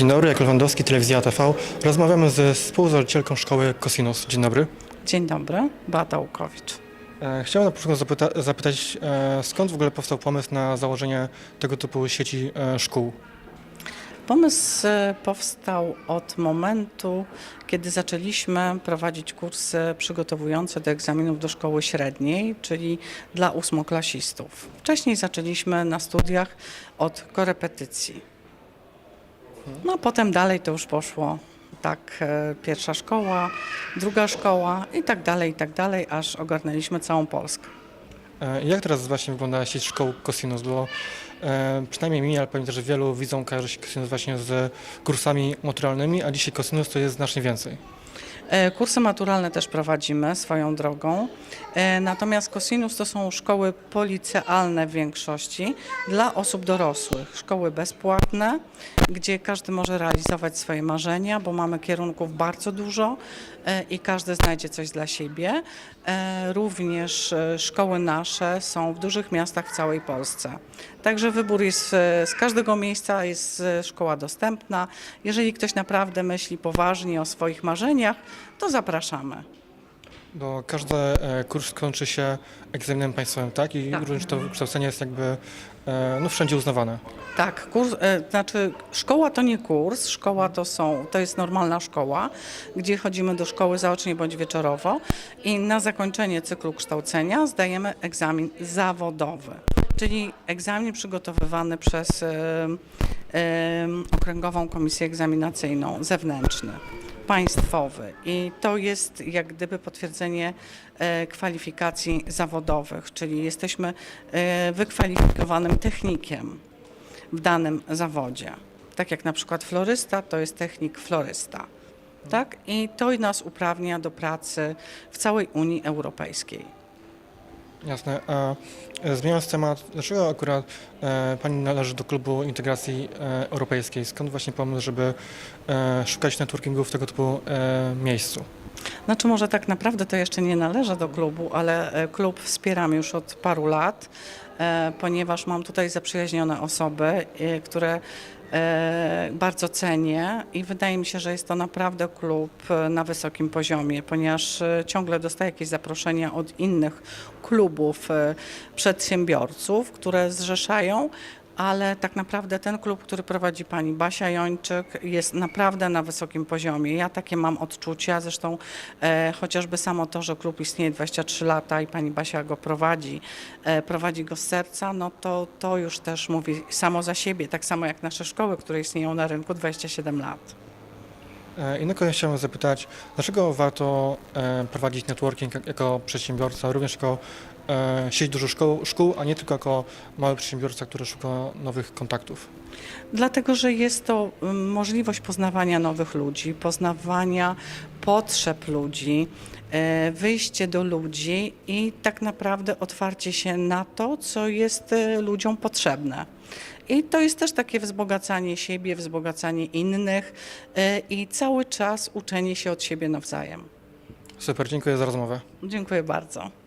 Dzień dobry, jak Lewandowski, Telewizja TV. Rozmawiamy ze współzałożycielką szkoły Cosinus. Dzień dobry. Dzień dobry, Beata Łukowicz. E, Chciałem na początku zapyta- zapytać, e, skąd w ogóle powstał pomysł na założenie tego typu sieci e, szkół? Pomysł e, powstał od momentu, kiedy zaczęliśmy prowadzić kursy przygotowujące do egzaminów do szkoły średniej, czyli dla ósmoklasistów. Wcześniej zaczęliśmy na studiach od korepetycji. No potem dalej to już poszło tak e, pierwsza szkoła, druga szkoła i tak dalej, i tak dalej, aż ogarnęliśmy całą Polskę. E, Jak teraz właśnie wygląda sieć szkół Cosinus? Bo e, przynajmniej mi, ale pewnie też wielu widzą kojarzy się Cosinus właśnie z kursami maturalnymi, a dzisiaj Cosinus to jest znacznie więcej. E, Kursy maturalne też prowadzimy swoją drogą. E, Natomiast Cosinus to są szkoły policealne w większości dla osób dorosłych. Szkoły bezpłatne, gdzie każdy może realizować swoje marzenia, bo mamy kierunków bardzo dużo e, i każdy znajdzie coś dla siebie. Również szkoły nasze są w dużych miastach w całej Polsce. Także wybór jest z każdego miejsca, jest szkoła dostępna. Jeżeli ktoś naprawdę myśli poważnie o swoich marzeniach, to zapraszamy. Bo każdy e, kurs kończy się egzaminem państwowym, tak? I Tak. również to wykształcenie jest jakby e, no, wszędzie uznawane. Tak, kurs, e, znaczy szkoła to nie kurs, szkoła to są, to jest normalna szkoła, gdzie chodzimy do szkoły zaocznie bądź wieczorowo i na zakończenie cyklu kształcenia zdajemy egzamin zawodowy, czyli egzamin przygotowywany przez Okręgową Komisję Egzaminacyjną zewnętrzny. Państwowy i to jest jak gdyby potwierdzenie e, kwalifikacji zawodowych, czyli jesteśmy e, wykwalifikowanym technikiem w danym zawodzie. Tak jak na przykład florysta, to jest technik florysta. Tak? I to nas uprawnia do pracy w całej Unii Europejskiej. Jasne. A e, zmieniając temat, dlaczego akurat e, Pani należy do klubu integracji e, europejskiej? Skąd właśnie pomysł, żeby szukać networkingu w tego typu miejscu? Znaczy może tak naprawdę to jeszcze nie należy do klubu, ale klub wspieram już od paru lat, ponieważ mam tutaj zaprzyjaźnione osoby, e, które e, bardzo cenię i wydaje mi się, że jest to naprawdę klub e, na wysokim poziomie, ponieważ e, ciągle dostaję jakieś zaproszenia od innych klubów e, przedsiębiorców, które zrzeszają ale tak naprawdę ten klub, który prowadzi pani Basia Jończyk jest naprawdę na wysokim poziomie. Ja takie mam odczucia, zresztą e, chociażby samo to, że klub istnieje 23 lata i pani Basia go prowadzi, e, prowadzi go z serca, no to, to już też mówi samo za siebie, tak samo jak nasze szkoły, które istnieją na rynku 27 lat. I na koniec chciałem zapytać, dlaczego warto e, prowadzić networking jak- jako przedsiębiorca, również jako sieć dużych szkół, szkół, a nie tylko jako mały przedsiębiorca, który szuka nowych kontaktów? Dlatego, że jest to mm, możliwość poznawania nowych ludzi, poznawania potrzeb ludzi, e, wyjście do ludzi i tak naprawdę otwarcie się na to, co jest e, ludziom potrzebne. I to jest też takie wzbogacanie siebie, wzbogacanie innych e, i cały czas uczenie się od siebie nawzajem. Super, dziękuję za rozmowę. Dziękuję bardzo.